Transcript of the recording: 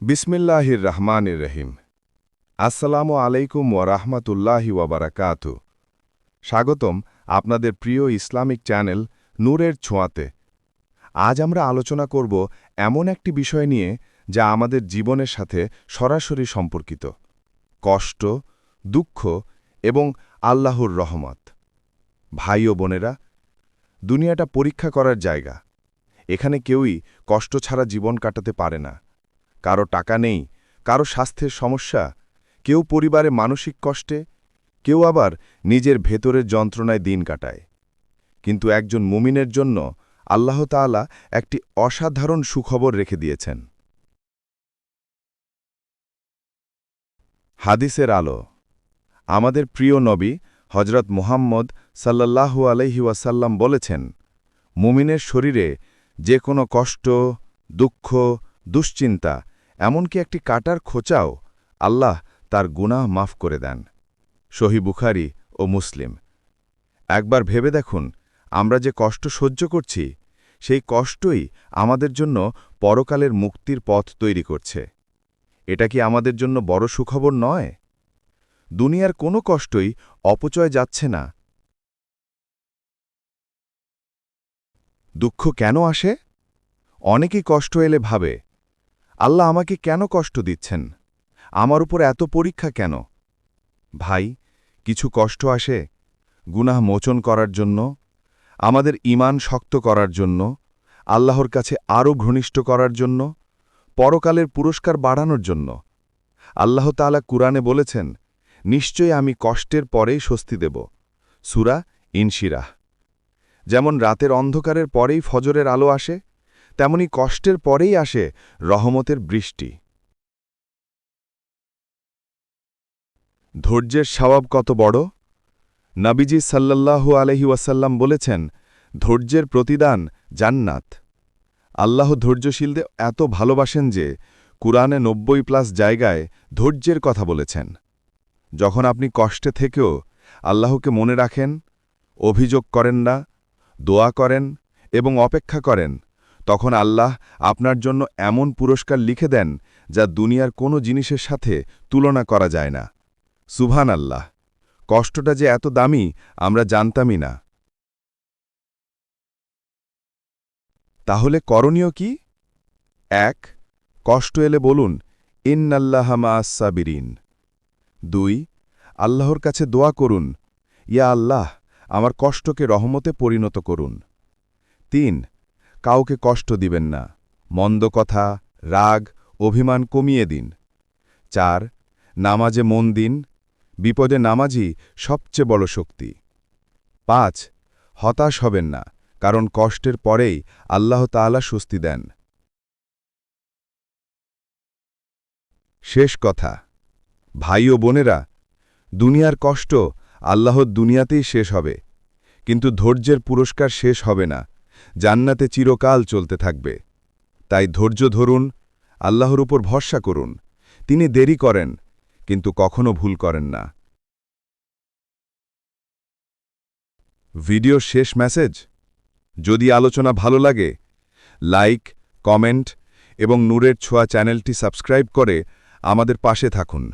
বিসমিল্লাহির রহমানির রহিম আসসালামু আলাইকুম ওয়ারাহমাতুল্লাহি ওয়াবারাকাতু স্বাগতম আপনাদের প্রিয় ইসলামিক চ্যানেল নূরের ছোঁয়াতে। আজ আমরা আলোচনা করব এমন একটি বিষয় নিয়ে যা আমাদের জীবনের সাথে সরাসরি সম্পর্কিত। কষ্ট, দুঃখ এবং আল্লাহর রহমত। ভাই ও বোনেরা, দুনিয়াটা পরীক্ষা করার জায়গা। এখানে কেউই কষ্ট ছাড়া জীবন কাটাতে পারে না। কারও টাকা নেই, কারও স্বাস্থ্যের সমস্যা, কেউ পরিবারে মানসিক কষ্টে, কেউ আবার নিজের ভেতরের যন্ত্রণায় দিন কাটায়। কিন্তু একজন মুমিনের জন্য আল্লাহ তাআলা একটি অসাধারণ সুখবর রেখে দিয়েছেন। হাদিসের আলো। আমাদের প্রিয় নবী হজরত মুহাম্মদ সাল্লাল্লাহু আলাইহি ওয়াসাল্লাম বলেছেন, মুমিনের শরীরে যে কোনো কষ্ট, দুঃখ, দুশ্চিন্তা এমনকি একটি কাটার খোঁচাও আল্লাহ তার গুনাহ মাফ করে দেন। সহি বুখারি ও মুসলিম। একবার ভেবে দেখুন, আমরা যে কষ্ট সহ্য করছি, সেই কষ্টই আমাদের জন্য পরকালের মুক্তির পথ তৈরি করছে। এটা কি আমাদের জন্য বড় সুখবর নয়? দুনিয়ার কোনো কষ্টই অপচয় যাচ্ছে না। দুঃখ কেন আসে? অনেকেই কষ্ট এলে ভাবে আল্লাহ আমাকে কেন কষ্ট দিচ্ছেন? আমার উপর এত পরীক্ষা কেন? ভাই, কিছু কষ্ট আসে গুনাহ মোচন করার জন্য, আমাদের ইমান শক্ত করার জন্য, আল্লাহর কাছে আরও ঘনিষ্ঠ করার জন্য, পরকালের পুরস্কার বাড়ানোর জন্য। আল্লাহ তাআলা কুরআনে বলেছেন, নিশ্চয়ই আমি কষ্টের পরেই স্বস্তি দেব। সুরা ইনশিরাহ। যেমন রাতের অন্ধকারের পরেই ফজরের আলো আসে তেমনি কষ্টের পরেই আসে রহমতের বৃষ্টি। ধৈর্যের স্বভাব কত বড়? নাবিজি সাল্লাল্লাহু আলহি ওয়াসাল্লাম বলেছেন, ধৈর্যের প্রতিদান জান্নাত। আল্লাহ ধৈর্যশীলদের এত ভালোবাসেন যে, কুরআনে নব্বই প্লাস জায়গায় ধৈর্যের কথা বলেছেন। যখন আপনি কষ্টে থেকেও আল্লাহকে মনে রাখেন, অভিযোগ করেন না, দোয়া করেন এবং অপেক্ষা করেন তখন আল্লাহ আপনার জন্য এমন পুরস্কার লিখে দেন যা দুনিয়ার কোনো জিনিসের সাথে তুলনা করা যায় না। সুভান আল্লাহ কষ্টটা যে এত দামি আমরা জানতামই না। তাহলে করণীয় কি? এক, কষ্ট এলে বলুন ইন্নাল্লাহামা আসাবিরিন দুই, আল্লাহর কাছে দোয়া করুন, ইয়া আল্লাহ, আমার কষ্টকে রহমতে পরিণত করুন তিন কাউকে কষ্ট দিবেন না। মন্দ কথা, রাগ, অভিমান কমিয়ে দিন। চার, নামাজে মন দিন। বিপদে নামাজই সবচেয়ে বড় শক্তি। পাঁচ, হতাশ হবেন না, কারণ কষ্টের পরেই আল্লাহ তাআলা স্বস্তি দেন। শেষ কথা, ভাই ও বোনেরা, দুনিয়ার কষ্ট আল্লাহর দুনিয়াতেই শেষ হবে, কিন্তু ধৈর্যের পুরস্কার শেষ হবে না। জান্নাতে চিরকাল চলতে থাকবে। তাই ধৈর্য ধরুন, আল্লাহর উপর ভরসা করুন। তিনি দেরি করেন, কিন্তু কখনো ভুল করেন না। ভিডিও শেষ মেসেজ? যদি আলোচনা ভালো লাগে, লাইক, কমেন্ট এবং নূরের ছোঁয়া চ্যানেলটি সাবস্ক্রাইব করে আমাদের পাশে থাকুন।